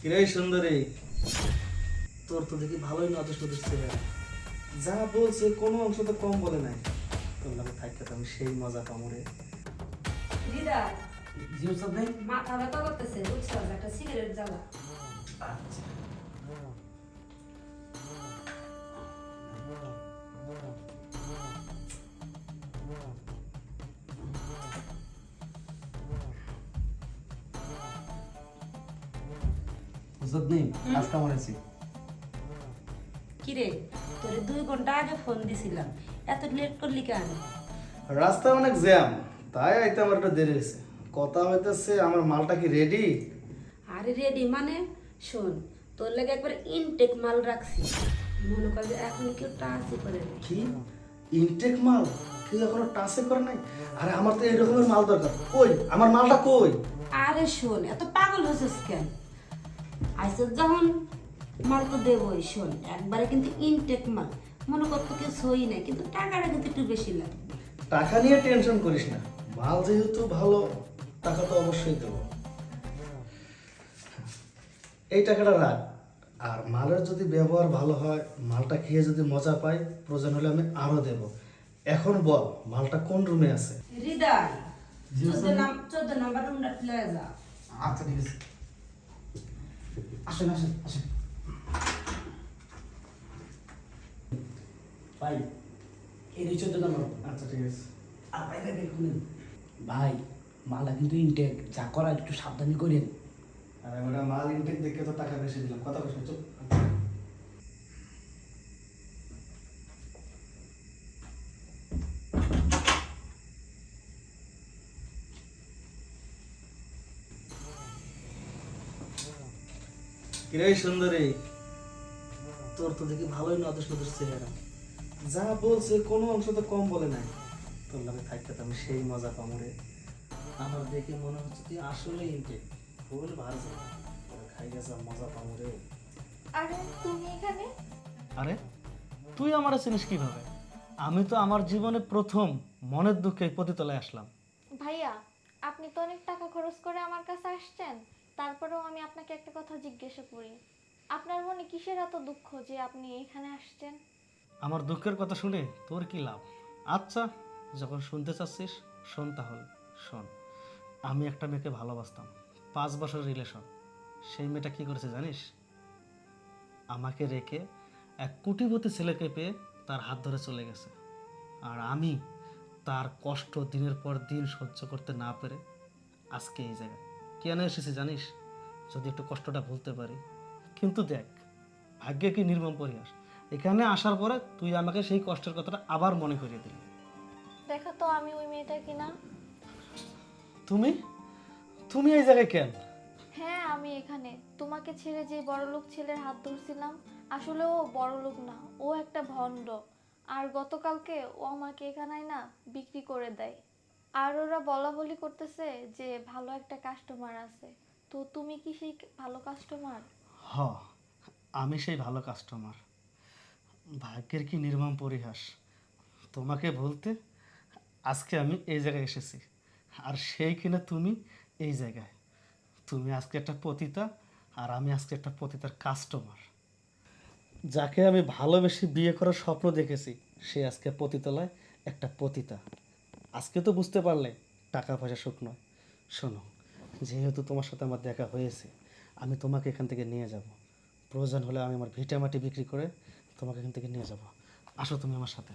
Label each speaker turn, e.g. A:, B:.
A: কিরে সুন্দরী? তোর তো দেখি ভালোই নজর সদস্য যা বলছে কোনো অংশ তো কম বলে নাই। তোর লাগে থাকতে তো আমি সেই মজা কামড়ে
B: দিদা
A: ভাই
B: মাথা ব্যথা করতেছে বুঝছ? একটা সিগারেট জ্বালা।
A: আচ্ছা। ওস্তাদ নেই কেমন আছে
B: কিরে তোরে দুই ঘণ্টা আগে ফোন দিছিলাম। এত লেট করলি কেন?
A: রাস্তা অনেক জ্যাম তাই আইতে আমার একটু দেরি হয়েছে। কথা হইতেছে আমার মালটা কি রেডি
B: আরে রেডি মানে? শোন তোর লাগে একবার ইনটেক মাল রাখছি। মনে কর যে এখন কেউ টাচই করে না
A: কি? ইনটেক মাল? কেউ এখনও টাচে করে নাই? আরে আমার তো এই রকমের মাল দরকার। কই? আমার মালটা কই?
B: আরে শোন এত পাগল হয়েছিস কেন? যখন মাল তো দেবই শোন একবারে কিন্তু ইনটেক মাল। মনে কেউ সই নাই কিন্তু টাকাটা কিন্তু একটু বেশি লাগবে।
A: টাকা নিয়ে টেনশন করিস না। মাল যেহেতু ভালো টাকা তো অবশ্যই দেবো। এই টাকাটা রাখ। আর মালের যদি ব্যবহার ভালো হয় মালটা খেয়ে যদি মজা পাই প্রয়োজন হলে আমি আরও দেব। এখন বল মালটা কোন রুমে আছে?
B: হৃদয় চোদ্দ নাম্বার রুমটা যা।
A: আচ্ছা ঠিক আছে। আসেন আসেন আসেন।
C: ভাই এই চোদ্দ নম্বর।
A: আচ্ছা ঠিক আছে।
C: আর ভাই ভাই শুনেন। ভাই মালা কিন্তু ইনটেক যা করার একটু সাবধানি করেন।
A: আরে ওটা মাল ইনটেক দেখে তো টাকা বেশি দিলাম। কথা কইছ কিরে সুন্দরী? তোর তো দেখি ভালোই নজর সদস্য চেহারা। যা বলছে কোনো অংশ তো কম বলে নাই। তোর লাগে থাকতে তো আমি সেই মজা কামড়ে আমার দেখে মনে হচ্ছে তুই আসলে ইনটেক ফুল ভালো খাই গেছে মজা কামড়ে
D: আরে তুমি এখানে?
A: আরে তুই আমার চিনিস কীভাবে? আমি তো আমার জীবনে প্রথম মনের দুঃখে পতিতলায় আসলাম।
D: ভাইয়া আপনি তো অনেক টাকা খরচ করে আমার কাছে আসছেন। তারপরেও আমি আপনাকে একটা কথা জিজ্ঞাসা করি। আপনার মনে কিসের এত দুঃখ যে আপনি এখানে আসছেন?
A: আমার দুঃখের কথা শুনে তোর কি লাভ? আচ্ছা যখন শুনতে চাচ্ছিস, শোন তাহলে, শোন। আমি একটা মেয়েকে ভালোবাসতাম, পাঁচ বছর রিলেশন সেই মেয়েটা কি করেছে জানিস? আমাকে রেখে এক কুটিপতি ছেলেকে পেয়ে তার হাত ধরে চলে গেছে। আর আমি তার কষ্ট দিনের পর দিন সহ্য করতে না পেরে আজকে এই জায়গায়। কেন এসেছি জানিস? যদি একটু কষ্টটা ভুলতে পারি। কিন্তু দেখ ভাগ্যে কি নির্মম পরিহাস? এখানে আসার পরে তুই আমাকে সেই কষ্টের কথাটা আবার মনে করিয়ে দিলি।
D: দেখা তো আমি ওই মেয়েটা কিনা।
A: তুমি? তুমি এই জায়গায় কেন?
D: হ্যাঁ আমি এখানে। তোমাকে ছেড়ে যে বড়লোক ছেলের হাত ধরছিলাম আসলে ও বড়লোক না ও একটা ভণ্ড। আর গতকালকে ও আমাকে এখানে না বিক্রি করে দেয়। আর ওরা বলা বলি করতেছে যে ভালো একটা কাস্টমার আছে। তো তুমি কি সেই ভালো কাস্টমার
A: হ, আমি সেই ভালো কাস্টমার ভাগ্যের কি নির্মম পরিহাস। তোমাকে বলতে আজকে আমি এই জায়গায় এসেছি। আর সেই কিনা তুমি এই জায়গায়। তুমি আজকে একটা পতিতা আর আমি আজকে একটা পতিতার কাস্টমার যাকে আমি ভালোবেসে বিয়ে করার স্বপ্ন দেখেছি, সে আজকে পতিতলায় একটা পতিতা। আজকে তো বুঝতে পারলে টাকা পয়সা সুখ নয়। শোনো, যেহেতু তোমার সাথে আমার দেখা হয়েছে, আমি তোমাকে এখান থেকে নিয়ে যাব। প্রয়োজন হলে আমি আমার ভিটামাটি বিক্রি করে তোমাকে এখান থেকে নিয়ে যাব। আসো তুমি আমার সাথে।